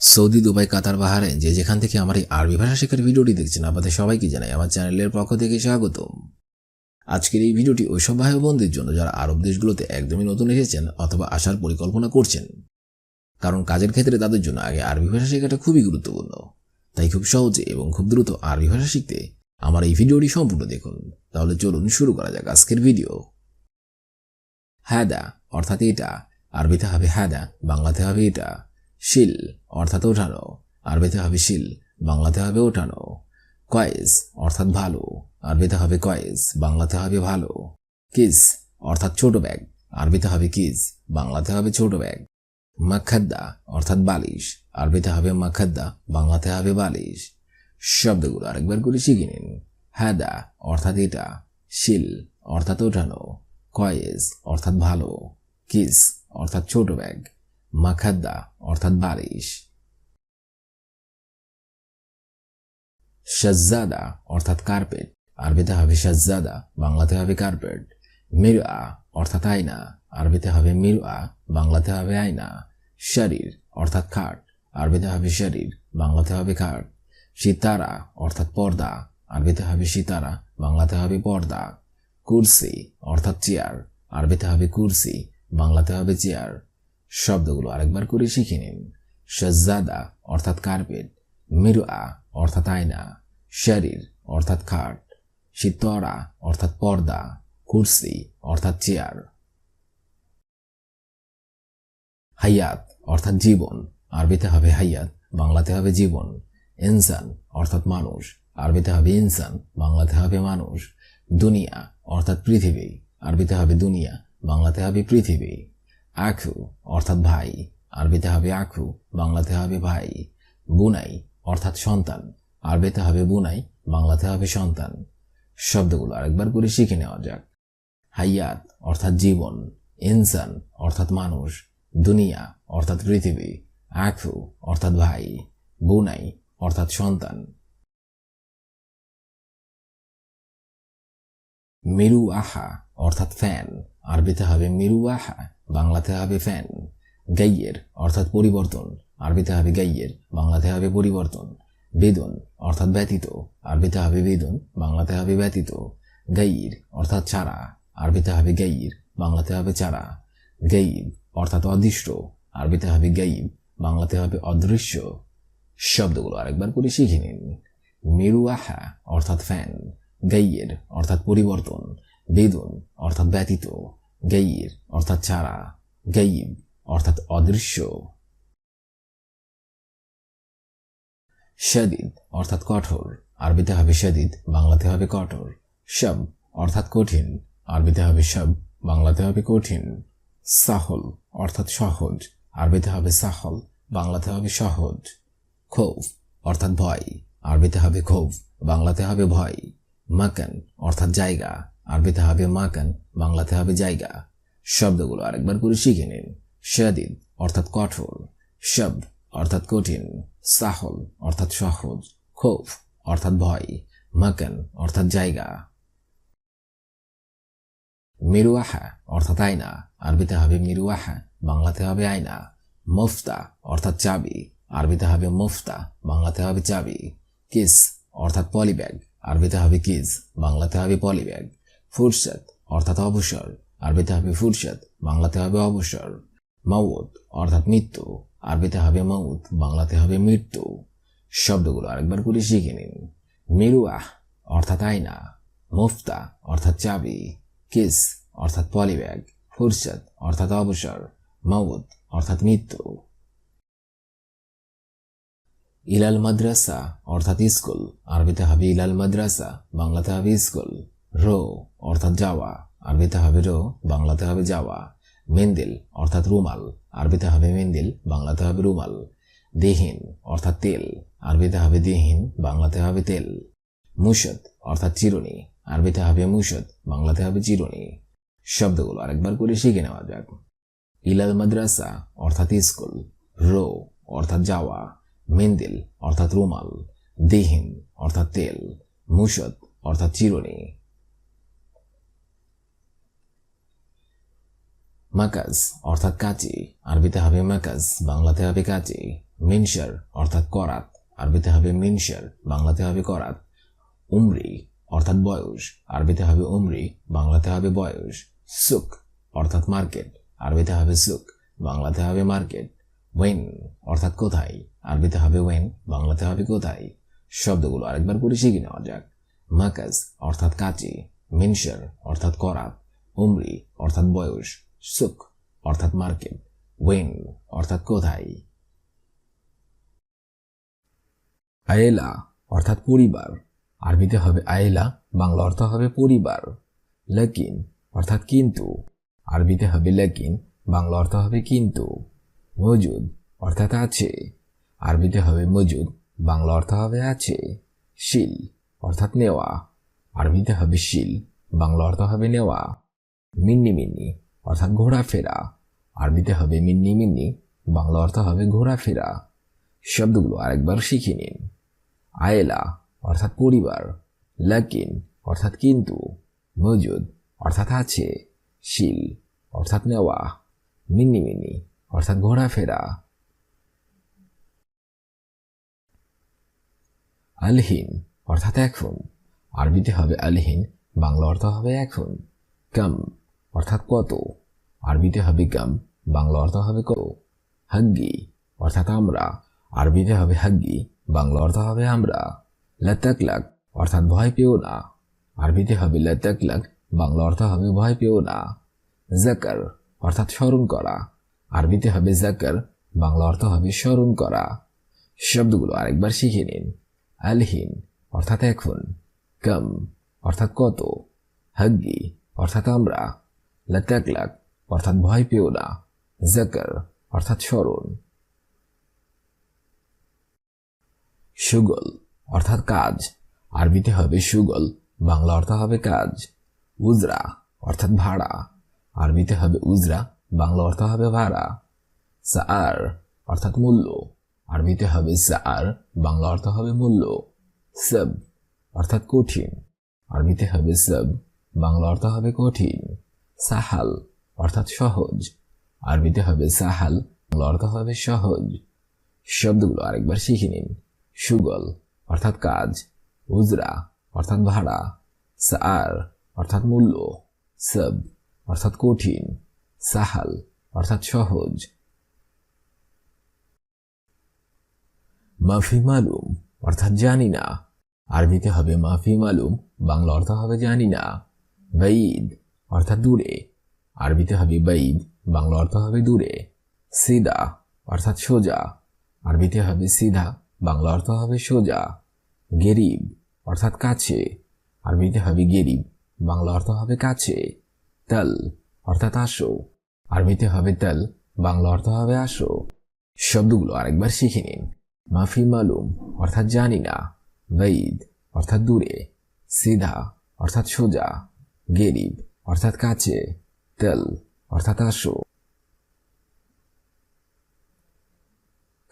Saudi, Dubai, কাতার, বাহারে, যে যেখান থেকে আমার এই আরবি ভাষা শেখার ভিডিওটি দেখছেন, আপনাদের সবাইকে জানাই আমার চ্যানেলের পক্ষ থেকে স্বাগত আজকের এই ভিডিওটি ওইসব ভাই বোনদের জন্য যারা আরব দেশগুলোতে একদমই নতুন এসেছেন অথবা আসার পরিকল্পনা করছেন। কারণ কাজের ক্ষেত্রে তাদের জন্য আগে আরবি ভাষা শেখাটা খুবই গুরুত্বপূর্ণ। তাই খুব সহজে এবং খুব দ্রুত আরবি ভাষা শিখতে আমার এই ভিডিওটি সম্পূর্ণ দেখুন। তাহলে চলুন শুরু করা যাক আজকের ভিডিও। হ্যাদা অর্থাৎ এটা, আরবিতে হবে হ্যাদা, বাংলাতে হবে এটা। শিল, অর্থাৎ ওঠানো। আরবিতে হবে শিল, বাংলাতে হবে ওঠানো। কয়েস অর্থাৎ ভালো। আরবিতে হবে কয়েস বাংলাতে হবে ভালো। কিস, অর্থাৎ ছোট ব্যাগ। আরবিতে হবে কিস, বাংলাতে হবে ছোট ব্যাগ। মাখাদ্দা, অর্থাৎ বালিশ। আরবিতে হবে মাখাদ্দা, বাংলাতে হবে বালিশ। শব্দগুলো আরেকবার করে শিখে নিন। হ্যাদা অর্থাৎ এটা। শিল, অর্থাৎ ওঠানো। কয়েস অর্থাৎ ভালো। কিস, অর্থাৎ ছোট ব্যাগ। মাখাদ্দা অর্থাৎ বালিশ সাজ্জাদা অর্থাৎ কার্পেট। আরবিতে হবে সাজ্জাদা, বাংলাতে হবে কার্পেট। মিরআ অর্থাৎ আয়না। আরবিতে হবে মিরআ, বাংলাতে হবে আয়না। শরীর অর্থাৎ খাট। আরবিতে হবে শরীর, বাংলাতে হবে খাট। সিতারা অর্থাৎ পর্দা। আরবিতে হবে সিতারা, বাংলাতে হবে পর্দা। কুরসি অর্থাৎ চেয়ার। আরবিতে হবে কুরসি, বাংলাতে হবে চেয়ার। শব্দগুলো আরেকবার করে শিখে নিন। সাজ্জাদা অর্থাৎ কার্পেট মিরুয়া অর্থাৎ আয়না, শরীর অর্থাৎ খাট সিতরা অর্থাৎ পর্দা, কুরসি অর্থাৎ চেয়ার। হাইয়াত অর্থাৎ জীবন, আরবিতে হবে হাইয়াত বাংলাতে হবে জীবন। ইনসান অর্থাৎ মানুষ, আরবিতে হবে ইনসান, বাংলাতে হবে মানুষ। দুনিয়া অর্থাৎ পৃথিবী, আরবিতে হবে দুনিয়া, বাংলাতে হবে পৃথিবী। আখু, অর্থাৎ ভাই। আরবিতে হবে আখু, বাংলাতে হবে ভাই। বুনাই, অর্থাৎ সন্তান। আরবিতে হবে বুনাই, বাংলাতে হবে সন্তান। শব্দগুলো আরেকবার করে শিখে নেওয়া যাক। হাইয়াত, অর্থাৎ জীবন। ইনসান, অর্থাৎ মানুষ। দুনিয়া, অর্থাৎ পৃথিবী। আখু, অর্থাৎ ভাই। বুনাই, অর্থাৎ সন্তান। মিরু আহা অর্থাৎ ফ্যান আরবিতে হবে মিরু আহা বাংলাতে হবে ফ্যান গাইয়ের, অর্থাৎ পরিবর্তন। আরবিতে হবে গাইয়ের, বাংলাতে হবে পরিবর্তন। বেদন, অর্থাৎ ব্যতীত। আরবিতে হবে বেদন, বাংলাতে হবে ব্যতীত। গাইর, অর্থাৎ চারা। আরবিতে হবে গাইর, বাংলাতে হবে চারা। গাইব, অর্থাৎ অদৃষ্ট আরবিতে হবে গাইব, বাংলাতে হবে অদৃশ্য। শব্দগুলো আরেকবার করে শিখে নিন। মেরুয়াহা, অর্থাৎ ফ্যান গাইয়ের, অর্থাৎ পরিবর্তন। বেদন, অর্থাৎ ব্যতীত গাইয়ের অর্থাৎ চারা গাইব অর্থাৎ অদৃশ্য। শদিদ অর্থাৎ কঠোর, আরবিতে হবে শদিদ বাংলাতে হবে কঠোর। সব, অর্থাৎ কঠিন, আরবিতে হবে সব, বাংলাতে হবে কঠিন। সাহল, অর্থাৎ সহজ, আরবিতে হবে সাহল, বাংলাতে হবে সহজ। খৌফ, অর্থাৎ ভয়, আরবিতে হবে খৌফ, বাংলাতে হবে ভয়। মাকান, অর্থাৎ জায়গা আরবিতে হবে মাকান, বাংলাতে হবে জায়গা। শব্দগুলো আরেকবার করে শিখে নিন। শাদিদ অর্থাৎ কঠোর। শব্দ অর্থাৎ কঠিন। সাহল অর্থাৎ সহজ। খৌফ অর্থাৎ ভয়। মাকান অর্থাৎ জায়গা। মিরুয়াহা অর্থাৎ আয়না। আরবিতে হবে মিরুয়াহা বাংলাতে হবে আয়না। মুফতা অর্থাৎ চাবি। আরবিতে হবে মুফতা, বাংলাতে হবে চাবি। কিস অর্থাৎ পলিব্যাগ। আরবিতে হবে কিস, বাংলাতে হবে পলিব্যাগ। ফুরসত অর্থাৎ অবসর। আরবিতে হবে ফুরসত বাংলাতে হবে অবসর। মৌত অর্থাৎ মৃত্যু। আরবিতে হবে মৌত বাংলাতে হবে মৃত্যু। শব্দগুলো আরেকবার করে শিখে নিন। মিরুয়াহ, অর্থাৎ আয়না। মুফতা, অর্থাৎ চাবি। কিস, অর্থাৎ পলিব্যাগ। ফুরসত অর্থাৎ অবসর। মৌত অর্থাৎ মৃত্যু। ইলাল মাদ্রাসা, অর্থাৎ স্কুল। আরবিতে হবে ইলাল মাদ্রাসা, বাংলাতে হবে স্কুল। রো অর্থাৎ যাওয়া, আরবিতে হবে রো, বাংলাতে হবে যাওয়া। মেন্দিল, অর্থাৎ রুমাল, আরবিতে হবে মেন্দিল, বাংলাতে হবে রুমাল। দেহীন, অর্থাৎ তেল, আরবিতে হবে দেহীন, বাংলাতে হবে তেল। মুশদ অর্থাৎ চিরুনি, আরবিতে হবে মুশদ বাংলাতে হবে চিরুনি। শব্দগুলো আরেকবার করে শিখে নেওয়া যাক। ইলাল মাদ্রাসা, অর্থাৎ স্কুল। রো, অর্থাৎ যাওয়া। মেন্দিল, অর্থাৎ রুমাল। দেহীন, অর্থাৎ তেল। মুশদ অর্থাৎ চিরুনি। মাকাজ, অর্থাৎ কাঁচি আরবিতে হবে মাকাজ, বাংলাতে হবে কাঁচি মিনসার অর্থাৎ করাত। আরবিতে হবে মিনসার বাংলাতে হবে করাত। উমরি, অর্থাৎ বয়স। আরবিতে হবে উমরি, বাংলাতে হবে বয়স। সুক অর্থাৎ মার্কেট। আরবিতে হবে সুক বাংলাতে হবে মার্কেট। ওয়েন, অর্থাৎ কোথায়? আরবিতে হবে ওয়েন, বাংলাতে হবে কোথায়? শব্দগুলো আরেকবার করে শিখে নেওয়া যাক। মাকাস অর্থাৎ কাচি মিনসার অর্থাৎ করাত। উমরি, অর্থাৎ বয়স। সুক অর্থাৎ মার্কেট ওয়েন অর্থাৎ কোথায়? আয়েলা, অর্থাৎ পরিবার। আরবিতে হবে আয়েলা, বাংলা অর্থ হবে পরিবার। লেকিন, অর্থাৎ কিন্তু। আরবিতে হবে লেকিন, বাংলা অর্থ হবে কিন্তু। মজুদ, অর্থাৎ আছে। আরবিতে হবে মজুদ, বাংলা অর্থ হবে আছে। শিল, অর্থাৎ নেওয়া। আরবিতে হবে শিল, বাংলা অর্থ হবে নেওয়া। মিন্নি মিন্নি অর্থাৎ ঘোরাফেরা। আরবিতে হবে মিন্নি মিন্নি, বাংলা অর্থ হবে ঘোরাফেরা। শব্দগুলো আরেকবার শিখে নিন। আয়েলা অর্থাৎ পরিবার, লাকিন অর্থাৎ কিন্তু, মজুদ অর্থাৎ আছে, শিল অর্থাৎ নেওয়া, মিন্নি মিন্নি অর্থাৎ ঘোরাফেরা। আলহিন অর্থাৎ এখন, আরবিতে হবে আলহিন, বাংলা অর্থ হবে এখন। কাম অর্থাৎ কত? আরবিতে হবে কাম বাংলা অর্থ হবে কত? হাগ্গি, অর্থাৎ আমরা। আরবিতে হবে হাগ্গি, বাংলা অর্থ হবে আমরা। লাক অর্থাৎ ভয় পেও না। আরবিতে হবে লাক বাংলা অর্থ হবে ভয় পেও না। জাকার, অর্থাৎ স্মরণ করা। আরবিতে হবে জাকার, বাংলা অর্থ হবে স্মরণ করা। শব্দগুলো আরেকবার শিখে নিন। আলহিন, অর্থাৎ এখন। কম, অর্থাৎ কত? হাগ্গি, অর্থাৎ আমরা। লাক অর্থাৎ ভয় পেও না। জাকার অর্থাৎ স্মরণ। সুগল, অর্থাৎ কাজ। আরবিতে হবে সুগল, বাংলা অর্থ হবে কাজ। উজরা, অর্থাৎ ভাড়া। আরবিতে হবে উজরা, বাংলা অর্থ হবে ভাড়া। সার অর্থাৎ মূল্য। আরবিতে হবে সার বাংলা অর্থ হবে মূল্য। সব, অর্থাৎ কঠিন। আরবিতে হবে সব, বাংলা অর্থ হবে কঠিন। সাহাল, অর্থাৎ সহজ। আরবিতে হবে সাহাল অর্থ হবে সহজ। শব্দগুলো আরেকবার শিখে নিন। সুগল, অর্থাৎ কাজ। উজরা, অর্থাৎ ভাড়া। সার অর্থাৎ মূল্য। সব, অর্থাৎ কঠিন। সাহাল, অর্থাৎ সহজ। মাফি মালুম, অর্থাৎ জানি না। আরবিতে হবে মাফি মালুম, বাংলা অর্থ হবে জানি না। বাইদ অর্থাৎ দূরে। আরবিতে হবে বাইদ, বাংলা অর্থ হবে দূরে। সিদা, অর্থাৎ সোজা। আরবিতে হবে সিধা, বাংলা অর্থ হবে সোজা। গেরিব, অর্থাৎ কাছে। আরবিতে হবে গেরিব, বাংলা অর্থ হবে কাছে। তাল, অর্থাৎ আসো। আরবিতে হবে তাল, বাংলা অর্থ হবে আসো। শব্দগুলো আরেকবার শিখে নিন। মাফি মালুম, অর্থাৎ জানি না। বৈদ অর্থাৎ দূরে। সিধা, অর্থাৎ সোজা। গেরিব অর্থাৎ কাছে, তেল, অর্থাৎ আসো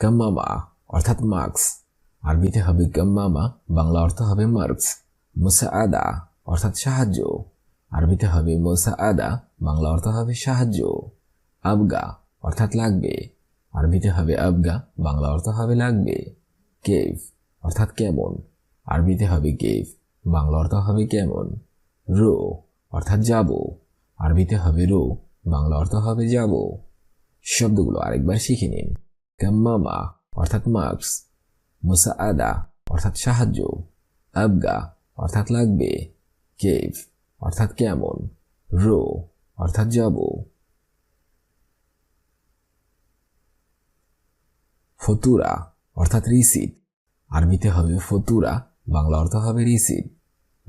কাম্মামা অর্থাৎ মার্কস। আরবিতে হবে কাম্মামা বাংলা অর্থ হবে মার্কস। মুসা আদা অর্থাৎ সাহায্য। আরবিতে হবে মোসা আদা বাংলা অর্থ হবে সাহায্য। আবগা, অর্থাৎ লাগবে। আরবিতে হবে আবগা, বাংলা অর্থ হবে লাগবে। কেভ, অর্থাৎ কেমন। আরবিতে হবে কেভ, বাংলা অর্থ হবে কেমন। রো অর্থাৎ যাব। আরবিতে হবে রো, বাংলা অর্থ হবে যাব। শব্দগুলো আরেকবার শিখে নিন। কাম্মামা অর্থাৎ মার্কস। মুসা আদা অর্থাৎ সাহায্য। আবগা অর্থাৎ লাগবে। কেভ অর্থাৎ কেমন। রো অর্থাৎ যাব। ফতুরা অর্থাৎ রিসিট। আরবিতে হবে ফতুরা, বাংলা অর্থ হবে রিসিট।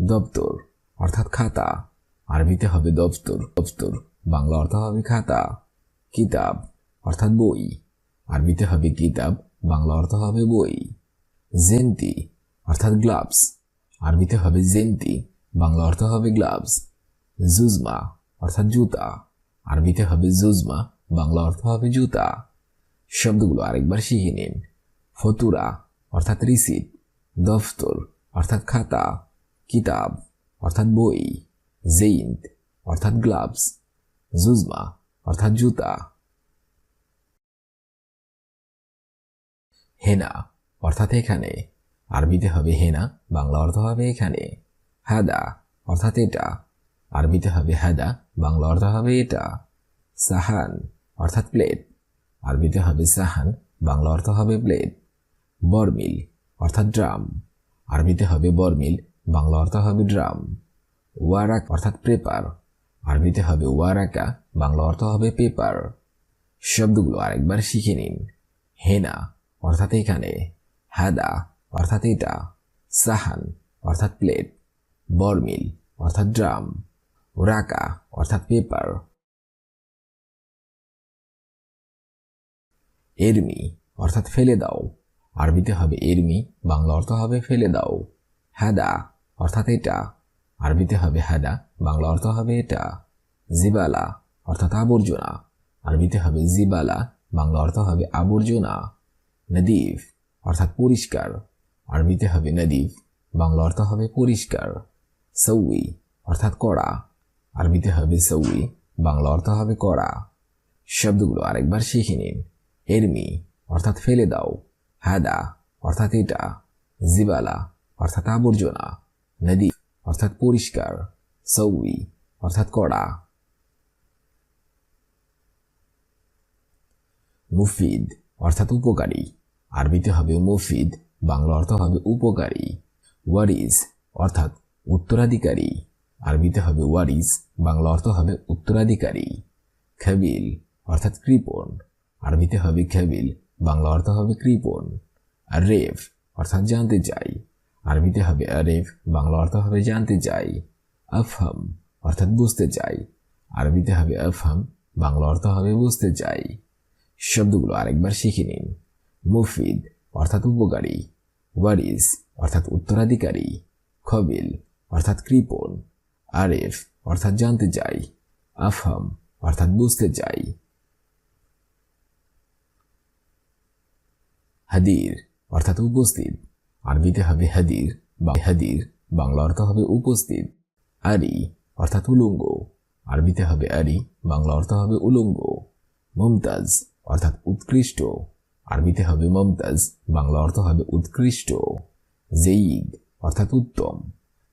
দপ্তর অর্থাৎ খাতা। আরবিতে হবে দপ্তর দপ্তর বাংলা অর্থ হবে খাতা, কিতাব, অর্থাৎ বই। আরবিতে হবে কিতাব, বাংলা অর্থ হবে বই। জেন্তি, অর্থাৎ গ্লাভস। আরবিতে হবে জেন্তি, বাংলা অর্থ হবে গ্লাভস। জুজমা, অর্থাৎ জুতা। আরবিতে হবে জুজমা, বাংলা অর্থ হবে জুতা। শব্দগুলো আরেকবার শিখে নিন। ফতুরা, অর্থাৎ রিসিট দফতর, অর্থাৎ খাতা। কিতাব, অর্থাৎ বই। জেইন্ট অর্থাৎ গ্লাভস জুজমা অর্থাৎ জুতা. হেনা অর্থাৎ এখানে. আরবিতে হবে হেনা বাংলা অর্থ হবে এখানে. হাদা অর্থাৎ এটা. আরবিতে হবে হাদা বাংলা অর্থ হবে এটা. সাহান অর্থাৎ প্লেট আরবিতে হবে সাহান বাংলা অর্থ হবে প্লেট বরমিল অর্থাৎ ড্রাম আরবিতে হবে বরমিল বাংলা অর্থ হবে ড্রাম ওয়ারাক অর্থাৎ পেপার। আরবিতে হবে ওয়ারাকা, বাংলা অর্থ হবে পেপার। শব্দগুলো আরেকবার শিখে নিন। হেনা অর্থাৎ এখানে। হাদা অর্থাৎ এটা। সাহান অর্থাৎ প্লেট। বরমিল অর্থাৎ ড্রাম। রাকা অর্থাৎ পেপার। এরমি অর্থাৎ ফেলে দাও। আরবিতে হবে এরমি, বাংলা অর্থ হবে ফেলে দাও। হাদা অর্থাৎ এটা। আরবিতে হবে হাদা, বাংলা অর্থ হবে এটা, জিবালা, অর্থাৎ আবর্জনা। আরবিতে হবে জিবালা, বাংলা অর্থ হবে আবর্জনা। নদীফ, অর্থাৎ পরিষ্কার। আরবিতে হবে নদীফ, বাংলা অর্থ হবে পরিষ্কার। সৌই, অর্থাৎ কড়া। আরবিতে হবে সৌই, বাংলা অর্থ হবে কড়া। শব্দগুলো আরেকবার শিখে নিন। এরমি, অর্থাৎ ফেলে দাও। হাদা, অর্থাৎ এটা। জিবালা, অর্থাৎ আবর্জনা। নদী অর্থাৎ পরিষ্কার, সৌই, অর্থাৎ কড়া। মুফিদ, অর্থাৎ উপকারী। আরবিতে হবে মুফিদ, বাংলা অর্থ হবে উপকারী। ওয়ারিস, অর্থাৎ উত্তরাধিকারী। আরবিতে হবে ওয়ারিস, বাংলা অর্থ হবে উত্তরাধিকারী। খাবিল, অর্থাৎ কৃপণ। আরবিতে হবে খাবিল, বাংলা অর্থ হবে কৃপণ। আর রেফ, অর্থাৎ জানতে চাই। আরবিতে হবে আরেফ, বাংলা অর্থ হবে জানতে চাই, আফহাম অর্থাৎ বুঝতে চাই। আরবিতে হবে আফহাম, বাংলা অর্থ হবে বুঝতে চাই। শব্দগুলো আরেকবার শিখে নিন। মুফিদ অর্থাৎ উপকারী, ওয়ারিস অর্থাৎ উত্তরাধিকারী, খবিল অর্থাৎ কৃপণ, আরেফ অর্থাৎ জানতে চাই, আফহাম অর্থাৎ বুঝতে চাই। হাদির অর্থাৎ উপস্থিত আরবিতে হবে হাদির, বা হাদির বাংলা অর্থ হবে উপস্থিত আরি অর্থাৎ উলঙ্গ, আরবিতে হবে আরি বাংলা অর্থ হবে উলঙ্গ, মমতাজ অর্থাৎ উৎকৃষ্ট, আরবিতে হবে মমতাজ বাংলা অর্থ হবে উৎকৃষ্ট জেইদ অর্থাৎ উত্তম,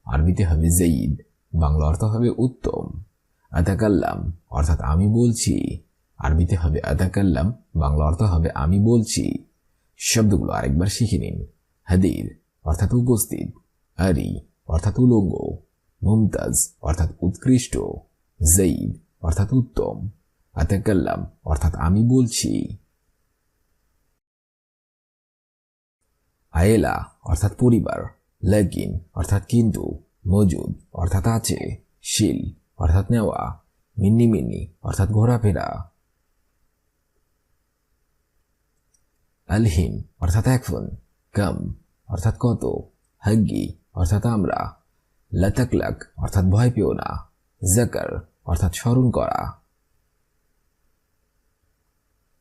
আরবিতে হবে জেইদ বাংলা অর্থ হবে উত্তম, আতাকাল্লাম অর্থাৎ আমি বলছি, আরবিতে হবে আতাকাল্লাম বাংলা অর্থ হবে আমি বলছি, শব্দগুলো আরেকবার শিখে নিন। হাদির অর্থাৎ উপস্থিত, আরি, অর্থাৎ উলঙ্গ, মুমতাজ, অর্থাৎ উৎকৃষ্ট, জঈদ, অর্থাৎ উত্তম, আতাকাল্লাম, অর্থাৎ আমি বলছি। আয়েলা, অর্থাৎ পরিবার, লাকিন, অর্থাৎ কিন্তু, মজুদ, অর্থাৎ আছে, শিল, অর্থাৎ নেওয়া, মিন্নি মিন্নি, অর্থাৎ ঘোরাফেরা। আলহিন অর্থাৎ এখন কাম, অর্থাৎ কত? হাগ্গি, অর্থাৎ আমরা। লাতাকলাক, অর্থাৎ ভয় পেও না। জাকার, অর্থাৎ স্মরণ করা।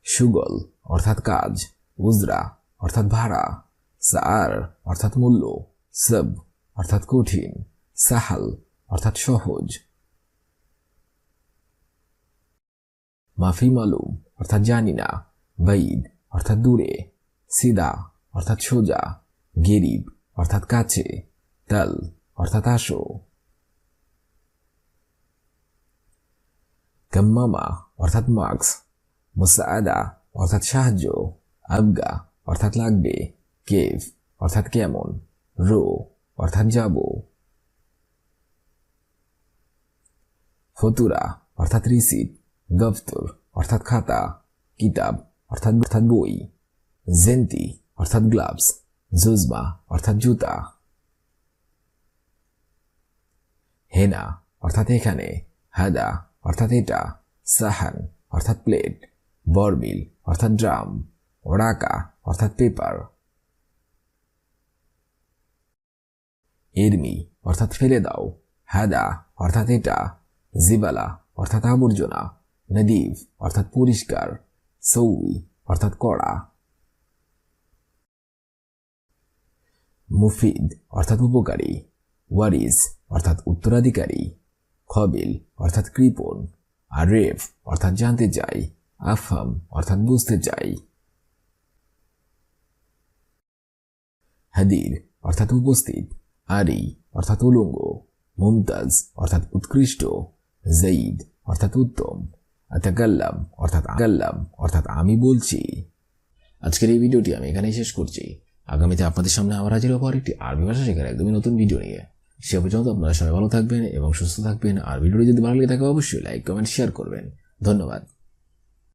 সুগল, অর্থাৎ কাজ। উজরা, অর্থাৎ ভাড়া। সার অর্থাৎ মূল্য। সব, অর্থাৎ কঠিন। সাহাল, অর্থাৎ সহজ। মাফি মালুম, অর্থাৎ জানি না। বঈদ অর্থাৎ দূরে। সিদা অর্থাৎ সোজা, গেরিব, অর্থাৎ কাছে তাল অর্থাৎ আসো। কাম্মামা, অর্থাৎ মার্কস মুসাআদা অর্থাৎ সাহায্য। আবগা, অর্থাৎ লাগবে। কেভ অর্থাৎ কেমন। রো, অর্থাৎ যাব। ফতুরা, অর্থাৎ রিসিট দফতর, অর্থাৎ খাতা। কিতাব, অর্থাৎ অর্থাৎ বই। জেন্তি অর্থাৎ গ্লাভস জুজমা অর্থাৎ জুতা। হেনা, অর্থাৎ এখানে। হাদা, অর্থাৎ এটা। সাহান, অর্থাৎ প্লেট বরমিল অর্থাৎ ড্রাম। ওড়াকা, অর্থাৎ পেপার এরমি, অর্থাৎ ফেলে দাও। হাদা, অর্থাৎ এটা। জিবালা, অর্থাৎ আবর্জনা নদীফ, অর্থাৎ পরিষ্কার। সৌই অর্থাৎ কড়া। মুফিদ অর্থাৎ উপকারী, ওয়ারিস অর্থাৎ উত্তরাধিকারী, খবিল অর্থাৎ কৃপণ, আর রেফ অর্থাৎ জানতে চাই আফাম অর্থাৎ বুঝতে চাই। হাদির অর্থাৎ উপস্থিত, আরি অর্থাৎ উলঙ্গ, মুমতাজ অর্থাৎ উৎকৃষ্ট, জঈদ অর্থাৎ উত্তম, আতাকাল্লাম অর্থাৎ আকাল্লাম অর্থাৎ আমি বলছি। আজকের এই ভিডিওটি আমি এখানেই শেষ করছি। আগামীতে আপনাদের সামনে আবার হাজির হব একটি আরবি ভাষা শেখার একদমই নতুন ভিডিও নিয়ে। সে পর্যন্ত আপনারা সবাই ভালো থাকবেন এবং সুস্থ থাকবেন। আর ভিডিওটি যদি ভালো লেগে থাকে, অবশ্যই লাইক কমেন্ট শেয়ার করবেন। ধন্যবাদ।